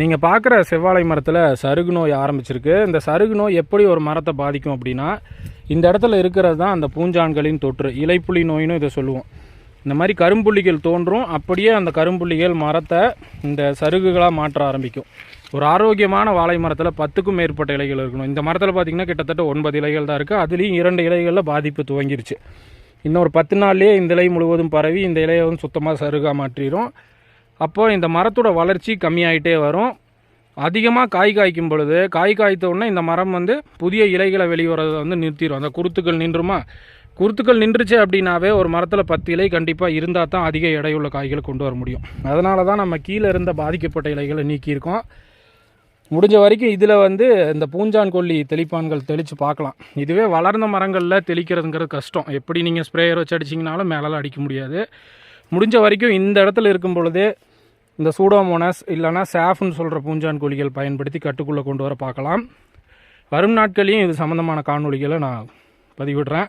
நீங்கள் பார்க்குற செவ்வாழை மரத்தில் சருகு நோய் ஆரம்பிச்சிருக்கு. இந்த சருகு நோய் எப்படி ஒரு மரத்தை பாதிக்கும் அப்படின்னா இந்த இடத்துல இருக்கிறது தான் அந்த பூஞ்சான்களின் தொற்று. இலைப்புலி நோயின்னு இதை சொல்லுவோம். இந்த மாதிரி கரும்புள்ளிகள் தோன்றும். அப்படியே அந்த கரும்புள்ளிகள் மரத்தை இந்த சருகுகளாக மாற்ற ஆரம்பிக்கும். ஒரு ஆரோக்கியமான வாழை மரத்தில் பத்துக்கும் மேற்பட்ட இலைகள் இருக்கணும். இந்த மரத்தில் பார்த்திங்கன்னா கிட்டத்தட்ட ஒன்பது இலைகள் தான் இருக்குது அதுலேயும் இரண்டு இலைகளில் பாதிப்பு துவங்கிருச்சு. இன்னொரு பத்து நாள்லேயே இந்த இலை முழுவதும் பரவி இந்த இலையை வந்து சுத்தமாக சருகாக மாற்றிடும் அப்போது இந்த மரத்தோட வளர்ச்சி கம்மியாயிட்டே வரும். அதிகமாக காய் காய்க்கும் பொழுது காய் காய்த்த உடனே இந்த மரம் வந்து புதிய இலைகளை வெளிவரதை வந்து நிறுத்திடும் அந்த குருத்துக்கள் நின்றுமா? குருத்துக்கள் நின்றுச்சு அப்படின்னாவே ஒரு மரத்தில் பத்து இலை கண்டிப்பாக இருந்தால் தான் அதிக எடையுள்ள காய்களை கொண்டு வர முடியும். அதனால தான் நம்ம கீழே இருந்த பாதிக்கப்பட்ட இலைகளை நீக்கியிருக்கோம். முடிஞ்ச வரைக்கும் இதில் வந்து இந்த பூஞ்சான் கொல்லி தெளிப்பான்கள் தெளித்து பார்க்கலாம். இதுவே வளர்ந்த மரங்களில் தெளிக்கிறதுங்கிறது கஷ்டம். எப்படி நீங்கள் ஸ்ப்ரேயர் வச்சு அடிச்சிங்கனாலும் மேலெல்லாம் அடிக்க முடியாது. முடிஞ்ச வரைக்கும் இந்த இடத்துல இருக்கும் பொழுது இந்த சூடோமோனஸ் இல்லைனா சாஃப்னு சொல்கிற பூஞ்சான் கோழிகள் பயன்படுத்தி கட்டுக்குள்ளே கொண்டு வர பார்க்கலாம். வரும் நாட்களையும் இது சம்மந்தமான காணொலிகளை நான் பதிவிடுறேன்.